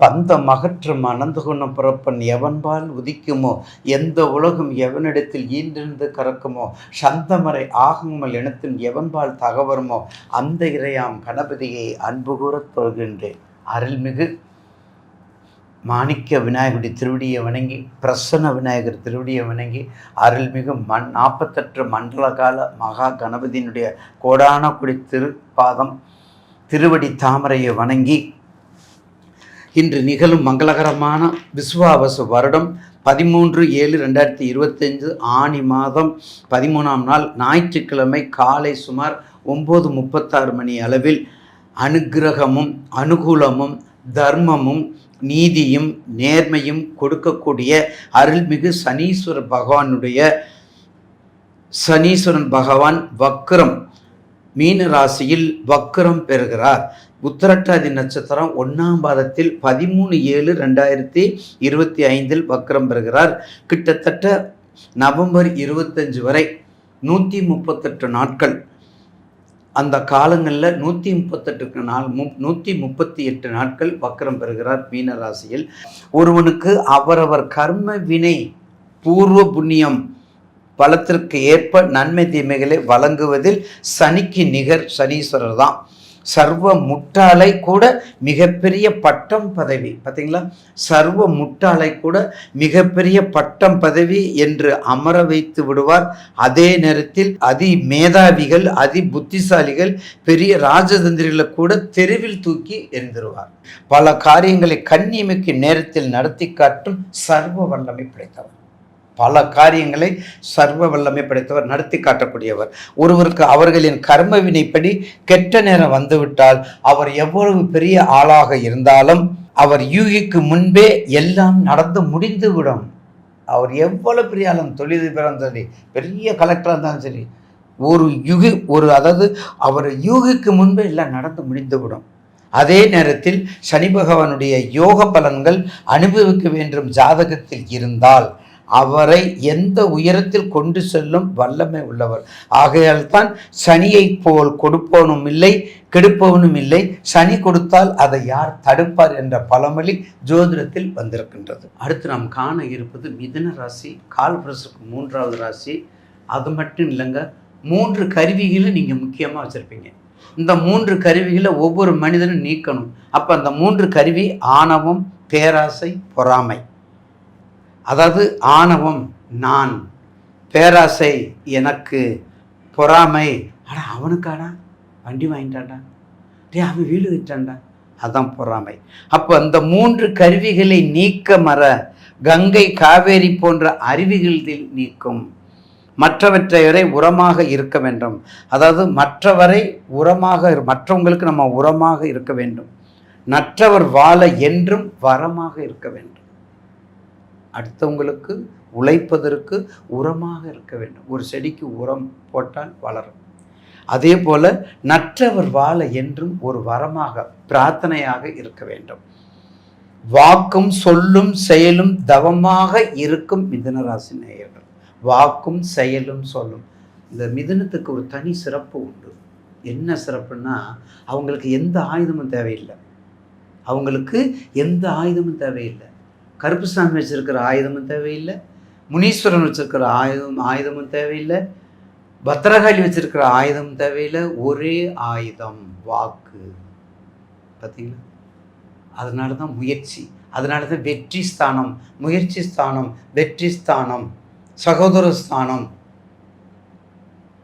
பந்தம் அகற்றும் அனந்த குணம் பிறப்பன் எவன்பால் உதிக்குமோ? எந்த உலகம் எவனிடத்தில் ஈன்றிருந்து கறக்குமோ? சந்தமரை ஆகுமல் இனத்தின் எவன்பால் தகவருமோ? அந்த இறையாம் கணபதியை அன்பு கூறத் தொழுகின்றேன். அருள்மிகு மாணிக்க விநாயகருடைய திருவடியை வணங்கி பிரசன்ன விநாயகர் திருவடியை வணங்கி அருள்மிகு மண் நாற்பத்தெட்டு மண்டல கால மகா கணபதியினுடைய கோடான குடி திருப்பாதம் திருவடி தாமரையை வணங்கி இன்று நிகழும் மங்களகரமான விஸ்வாவச வருடம் பதிமூன்று ஏழு ரெண்டாயிரத்தி இருபத்தஞ்சு ஆணி மாதம் பதிமூணாம் நாள் ஞாயிற்றுக்கிழமை காலை சுமார் ஒம்பது முப்பத்தாறு மணி அளவில் அனுக்கிரகமும் அனுகூலமும் தர்மமும் நீதியும் நேர்மையும் கொடுக்கக்கூடிய அருள்மிகு சனீஸ்வர பகவானுடைய சனீஸ்வரன் பகவான் வக்ரம் மீன ராசியில் வக்ரம் பெறுகிறார். உத்தரட்டாதி நட்சத்திரம் ஒன்றாம் பாதத்தில் பதிமூணு ஏழு ரெண்டாயிரத்தி இருபத்தி ஐந்தில் வக்ரம் பெறுகிறார். கிட்டத்தட்ட நவம்பர் இருபத்தஞ்சு வரை நூற்றி முப்பத்தெட்டு நாட்கள். அந்த காலங்களில் நூற்றி முப்பத்தெட்டுக்கு நாள் மு நூற்றி முப்பத்தி எட்டு நாட்கள் வக்ரம் பெறுகிறார் மீனராசியில் ஒருவனுக்கு அவரவர் கர்ம வினை பூர்வ புண்ணியம் பலத்திற்கு ஏற்ப நன்மை தீமைகளை வழங்குவதில் சனிக்கு நிகர் சனீஸ்வரர் தான். சர்வ முட்டாளை கூட மிகப்பெரிய பட்டம் பதவி. பார்த்தீங்களா சர்வ முட்டாளை கூட மிகப்பெரிய பட்டம் பதவி என்று அமர வைத்து விடுவார். அதே நேரத்தில் அதி மேதாவிகள் அதி புத்திசாலிகள் பெரிய ராஜதந்திரிகளை கூட தெருவில் தூக்கி எரிந்துருவார் பல காரியங்களை கண்ணிமைக்கு நேரத்தில் நடத்தி காட்டும் சர்வ வல்லமை படைத்தவர். பல காரியங்களை சர்வ வல்லமை படைத்தவர் நடத்தி காட்டக்கூடியவர். ஒருவருக்கு அவர்களின் கர்ம வினைப்படி கெட்ட நேரம் வந்துவிட்டால் அவர் எவ்வளவு பெரிய ஆளாக இருந்தாலும் அவர் யூகிக்கு முன்பே எல்லாம் நடந்து முடிந்துவிடும். அவர் எவ்வளவு பெரிய ஆளும் தொழிலதிபராக இருந்தாலும் சரி பெரிய கலெக்டராக இருந்தாலும் சரி ஒரு யுகி ஒரு அதாவது அவர் யூகிக்கு முன்பே எல்லாம் நடந்து முடிந்துவிடும். அதே நேரத்தில் சனி பகவானுடைய யோக பலன்கள் அனுபவிக்க வேண்டும் ஜாதகத்தில் இருந்தால் அவரை எந்த உயரத்தில் கொண்டு செல்லும் வல்லமை உள்ளவர். ஆகையால் தான் சனியைப் போல் கொடுப்பவனும் இல்லை கெடுப்பவனும் இல்லை. சனி கொடுத்தால் அதை யார் தடுப்பார் என்ற பழமொழி ஜோதிடத்தில் வந்திருக்கின்றது. அடுத்து நாம் காண இருப்பது மிதன ராசி கால்பிரசுக்கு மூன்றாவது ராசி. அது மட்டும் இல்லைங்க மூன்று கருவிகளும் நீங்கள் முக்கியமாக வச்சுருப்பீங்க. இந்த மூன்று கருவிகளை ஒவ்வொரு மனிதனும் நீக்கணும். அப்போ அந்த மூன்று கருவி ஆணவம் பேராசை பொறாமை. அதாவது ஆணவம் நான் பேராசை எனக்கு பொறாமை. ஆனால் அவனுக்காடா? வண்டி வாங்கிட்டான்டா. டே அவன் வீடு விட்டான்டா அதான் பொறாமை. அப்போ அந்த மூன்று கருவிகளை நீக்க மற கங்கை காவேரி போன்ற அருவிகளில் நீக்கும். மற்றவற்றை வரை உரமாக இருக்க வேண்டும். அதாவது மற்றவரை உரமாக மற்றவங்களுக்கு நம்ம உரமாக இருக்க வேண்டும். நற்றவர் வாழ என்றும் வரமாக இருக்க வேண்டும். அடுத்தவங்களுக்கு உழைப்பதற்கு உரமாக இருக்க வேண்டும். ஒரு செடிக்கு உரம் போட்டால் வளரும். அதே போல நற்றவர் வாழ என்றும் ஒரு வரமாக பிரார்த்தனையாக இருக்க வேண்டும். வாக்கும் சொல்லும் செயலும் தவமாக இருக்கும் மிதனராசி நேயர்கள். வாக்கும் செயலும் சொல்லும். இந்த மிதனத்துக்கு ஒரு தனி சிறப்பு உண்டு. என்ன சிறப்புன்னா அவங்களுக்கு எந்த ஆயுதமும் தேவையில்லை. அவங்களுக்கு எந்த ஆயுதமும் தேவையில்லை. கருப்புசாமி வச்சுருக்கிற ஆயுதமும் தேவையில்லை. முனீஸ்வரன் வச்சுருக்கிற ஆயுதம் ஆயுதமும் தேவையில்லை. பத்திரகாளி வச்சுருக்கிற ஆயுதம் தேவையில்லை. ஒரே ஆயுதம் வாக்கு. பார்த்தீங்களா? அதனால தான் முயற்சி. அதனால தான் வெற்றி ஸ்தானம் முயற்சி ஸ்தானம் வெற்றி ஸ்தானம் சகோதர ஸ்தானம்.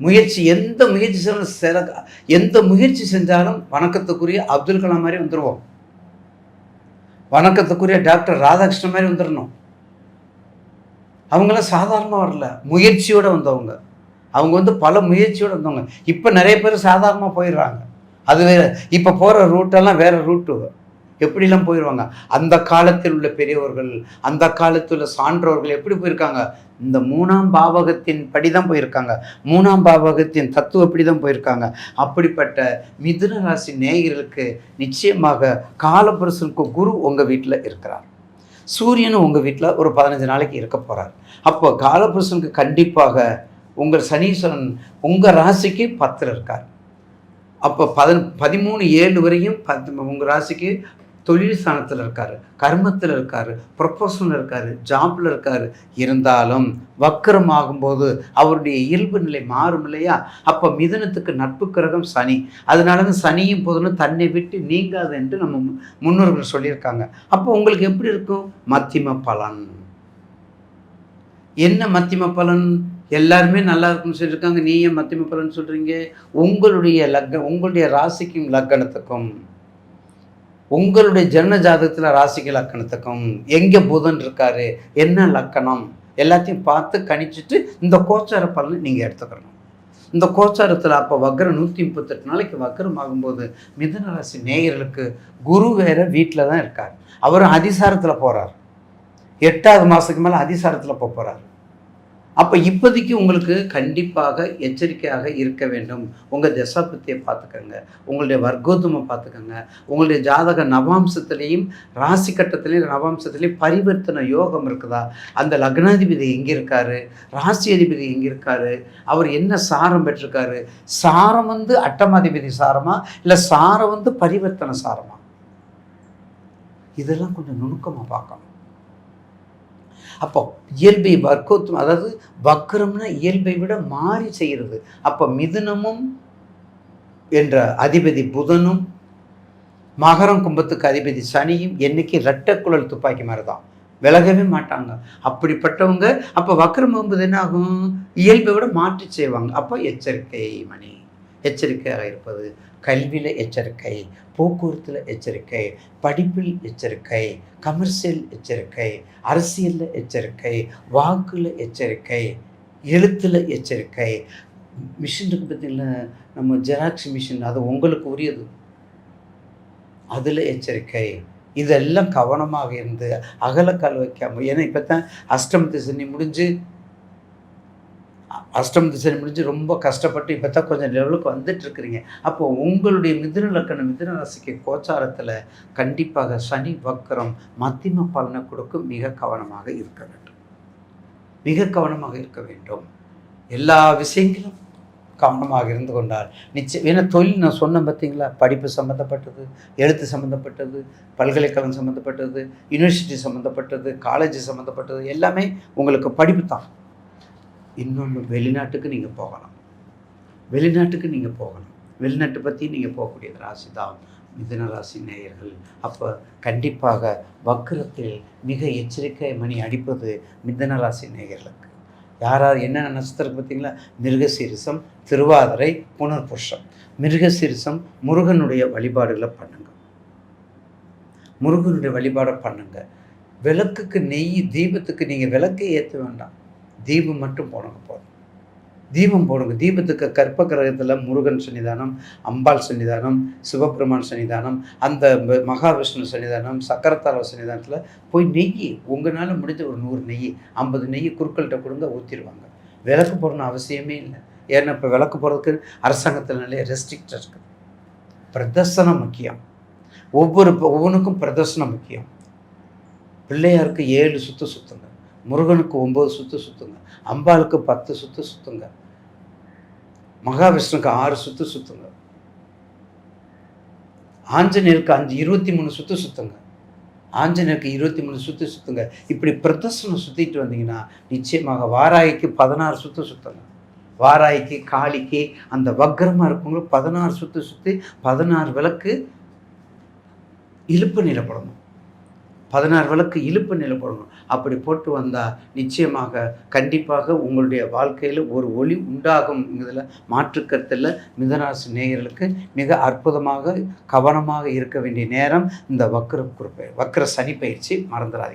முயற்சி எந்த முயற்சி செஞ்சாலும் எந்த முயற்சி செஞ்சாலும் வணக்கத்துக்குரிய அப்துல் கலாம் மாதிரி வந்துடுவோம் வணக்கத்துக்குரிய டாக்டர் ராதாகிருஷ்ணன் மாதிரி வந்துடணும். அவங்களாம் சாதாரணமாக வரல. முயற்சியோடு வந்தவங்க. அவங்க வந்து பல முயற்சியோடு வந்தவங்க. இப்போ நிறைய பேர் சாதாரணமாக போயிடுறாங்க. அது வேறு இப்போ போகிற ரூட்டெல்லாம் வேறு ரூட்டு எப்படிலாம் போயிடுவாங்க அந்த காலத்தில் உள்ள பெரியவர்கள் அந்த காலத்தில் உள்ள சான்றோர்கள் எப்படி போயிருக்காங்க? இந்த மூணாம் பாவகத்தின் படி தான் போயிருக்காங்க. மூணாம் பாவகத்தின் தத்துவப்படி தான் போயிருக்காங்க? அப்படிப்பட்ட மிதுன ராசி நேயர்களுக்கு நிச்சயமாக காலபுருஷனுக்கு குரு உங்கள் வீட்டில் இருக்கிறார். சூரியனும் உங்கள் வீட்டில் ஒரு பதினஞ்சு நாளைக்கு இருக்க போகிறார் அப்போ காலபுருஷனுக்கு கண்டிப்பாக உங்கள் சனீஸ்வரன் உங்கள் ராசிக்கு பத்தில் இருக்கார். அப்போ பதன் பதிமூணு ஏழு வரையும் பத் உங்கள் ராசிக்கு தொழில் ஸ்தானத்தில் இருக்கார் கர்மத்தில் இருக்கார் ப்ரொஃபஷனில் இருக்கார் ஜாப்பில் இருக்கார். இருந்தாலும் வக்கரம் ஆகும்போது அவருடைய இயல்பு நிலை மாறும் இல்லையா? அப்போ மிதுனத்துக்கு நட்பு கிரகம் சனி. அதனால தான் சனியும் போதுன்னு தன்னை விட்டு நீங்காது என்று நம்ம மு- முன்னோர்கள் சொல்லியிருக்காங்க. அப்போ உங்களுக்கு எப்படி இருக்கும்? மத்திம பலன். என்ன மத்திம பலன்? எல்லாருமே நல்லா இருக்கும்னு சொல்லியிருக்காங்க. நீ ஏன் மத்திம பலன் சொல்கிறீங்க உங்களுடைய லக்ன உங்களுடைய ராசிக்கும் லக்கணத்துக்கும் உங்களுடைய ஜன ஜாதகத்தில் ராசிக்கு லக்கணத்துக்கும் எங்கே புதன் இருக்காரு என்ன லக்கணம் எல்லாத்தையும் பார்த்து கணிச்சிட்டு இந்த கோச்சார பலனை நீங்கள் எடுத்துக்கணும். இந்த கோச்சாரத்தில் அப்போ வக்ரம் நூற்றி முப்பத்தெட்டு நாளைக்கு வக்ரம் ஆகும்போது மிதன ராசி நேயர்களுக்கு குரு வேற வீட்டில் தான் இருக்கார். அவரும் அதிசாரத்தில் போகிறார் எட்டாவது மாதத்துக்கு மேலே அதிசாரத்தில் போக போகிறார் அப்போ இப்போதைக்கு உங்களுக்கு கண்டிப்பாக எச்சரிக்கையாக இருக்க வேண்டும். உங்கள் தசாபத்தியை பார்த்துக்கோங்க. உங்களுடைய வர்க்கோத்தமை பார்த்துக்கோங்க. உங்களுடைய ஜாதக நவாம்சத்துலேயும் ராசி கட்டத்துலேயும் நவாம்சத்திலையும் பரிவர்த்தனை யோகம் இருக்குதா? அந்த லக்னாதிபதி எங்கே இருக்காரு ராசி அதிபதி எங்கே இருக்காரு அவர் என்ன சாரம் பெற்றிருக்காரு? சாரம் வந்து அட்டமாதிபதி சாரமா? இல்லை சாரம் வந்து பரிவர்த்தனை சாரமா? இதெல்லாம் கொஞ்சம் நுணுக்கமாக பார்க்கணும். அப்போ இயல்பை வர்க்கோத்தம் அதாவது வக்ரம்னா இயல்பை விட மாறி செய்கிறது. அப்போ மிதுனமும் என்ற அதிபதி புதனும் மகரம் கும்பத்துக்கு அதிபதி சனியும் என்னைக்கு இரட்டக்குழல் துப்பாக்கி மாதிரி தான் விலகவே மாட்டாங்க. அப்படிப்பட்டவங்க அப்போ வக்ரம் போகும்போது என்ன ஆகும்? இயல்பை விட மாற்றி செய்வாங்க. அப்போ எச்சரிக்கை மணி. எச்சரிக்கையாக இருப்பது. கல்வியில் எச்சரிக்கை போக்குவரத்தில் எச்சரிக்கை படிப்பில் எச்சரிக்கை கமர்ஷியல் எச்சரிக்கை அரசியலில் எச்சரிக்கை வாக்கில் எச்சரிக்கை எழுத்தில் எச்சரிக்கை. மிஷின் இருக்கு பார்த்தீங்களா? நம்ம ஜெராக்ஸ் மிஷின் அது உங்களுக்கு உரியது. அதில் எச்சரிக்கை. இதெல்லாம் கவனமாக இருந்து அகலக்கால் வைக்காமல் ஏன்னா இப்போ தான் அஷ்டம் திசனி முடிஞ்சு அஷ்டம் திசை முடிஞ்சு ரொம்ப கஷ்டப்பட்டு இப்போ தான் கொஞ்சம் லெவலுக்கு வந்துட்டு இருக்கிறீங்க அப்போ உங்களுடைய மிதுன லக்கணம் மிதுன ராசிக்கு கோச்சாரத்தில் கண்டிப்பாக சனி வக்கரம் மத்திம பலனை கொடுக்கும் மிக கவனமாக இருக்க வேண்டும். மிக கவனமாக இருக்க வேண்டும். எல்லா விஷயங்களும் கவனமாக இருந்து கொண்டால் நிச்சயம் ஏன்னா தொழில் நான் சொன்னேன் பார்த்தீங்களா படிப்பு சம்மந்தப்பட்டது எழுத்து சம்மந்தப்பட்டது பல்கலைக்கழகம் சம்மந்தப்பட்டது யூனிவர்சிட்டி சம்மந்தப்பட்டது காலேஜ் சம்மந்தப்பட்டது எல்லாமே உங்களுக்கு படிப்பு தான். இன்னொன்று வெளிநாட்டுக்கு நீங்கள் போகலாம். வெளிநாட்டுக்கு நீங்கள் போகலாம் வெளிநாட்டை பற்றி நீங்கள் போகக்கூடிய ராசி தான். மிதுன ராசி நேயர்கள். அப்போ கண்டிப்பாக வக்கரத்தில் மிக எச்சரிக்கை மணி அடிப்பது மிதுன ராசி நேயர்களுக்கு. யாராவது என்னென்ன நட்சத்திரம் பார்த்தீங்களா? மிருகசீரிசம் திருவாதிரை புனர்புருஷம். மிருகசீரிசம் முருகனுடைய வழிபாடுகளை பண்ணுங்க. முருகனுடைய வழிபாடை பண்ணுங்க. விளக்குக்கு நெய் தீபத்துக்கு நீங்கள் விளக்கே ஏற்ற வேண்டாம். தீபம் மட்டும் போடுங்க போதும். தீபம் போடுங்க. தீபத்துக்கு கற்ப கிரகத்தில் முருகன் சன்னிதானம் அம்பாள் சன்னிதானம் சிவபெருமான் சன்னிதானம் அந்த மகாவிஷ்ணு சன்னிதானம் சக்கரத்தார சன்னிதானத்தில் போய் நெய் உங்களால் முடிஞ்ச ஒரு நூறு நெய் ஐம்பது நெய் குறுக்கள்கிட்ட கொடுங்க ஊற்றிடுவாங்க விளக்கு போடணும் அவசியமே இல்லை. ஏன்னா இப்போ விளக்கு போகிறதுக்கு அரசாங்கத்தில் நிறைய ரெஸ்ட்ரிக்ட் இருக்குது பிரதர்சனம் முக்கியம். ஒவ்வொரு ஒவ்வொன்றுக்கும் பிரதர்சனம் முக்கியம். பிள்ளையாருக்கு ஏழு சுற்று சுத்துங்க. முருகனுக்கு ஒம்பது சுற்று சுத்துங்க. அம்பாளுக்கு பத்து சுற்று சுத்துங்க. மகாவிஷ்ணுக்கு ஆறு சுற்று சுற்றுங்க ஆஞ்சநேயருக்கு அஞ்சு இருபத்தி மூணு சுற்று சுத்துங்க. ஆஞ்சநேயருக்கு இருபத்தி மூணு சுற்று சுத்துங்க. இப்படி பிரதர்சனம் சுத்திட்டு வந்தீங்கன்னா நிச்சயமாக வாராய்க்கு பதினாறு சுற்று சுத்துங்க. வாராய்க்கு காளிக்கு அந்த வக்கரமாக இருக்கவங்களும் பதினாறு சுற்று சுற்றி பதினாறு விளக்கு இழுப்பு நிலப்படணும். பதினாறு விளக்கு இழுப்பு நிலப்படணும் அப்படி போட்டு வந்தால் நிச்சயமாக கண்டிப்பாக உங்களுடைய வாழ்க்கையில் ஒரு ஒளி உண்டாகும் இதில் மாற்றுக்கருத்தில் மிதராசி நேயர்களுக்கு மிக அற்புதமாக கவனமாக இருக்க வேண்டிய நேரம் இந்த வக்ர குறிப்பை வக்ர சனி பயிற்சி. மறந்துடாதீங்க.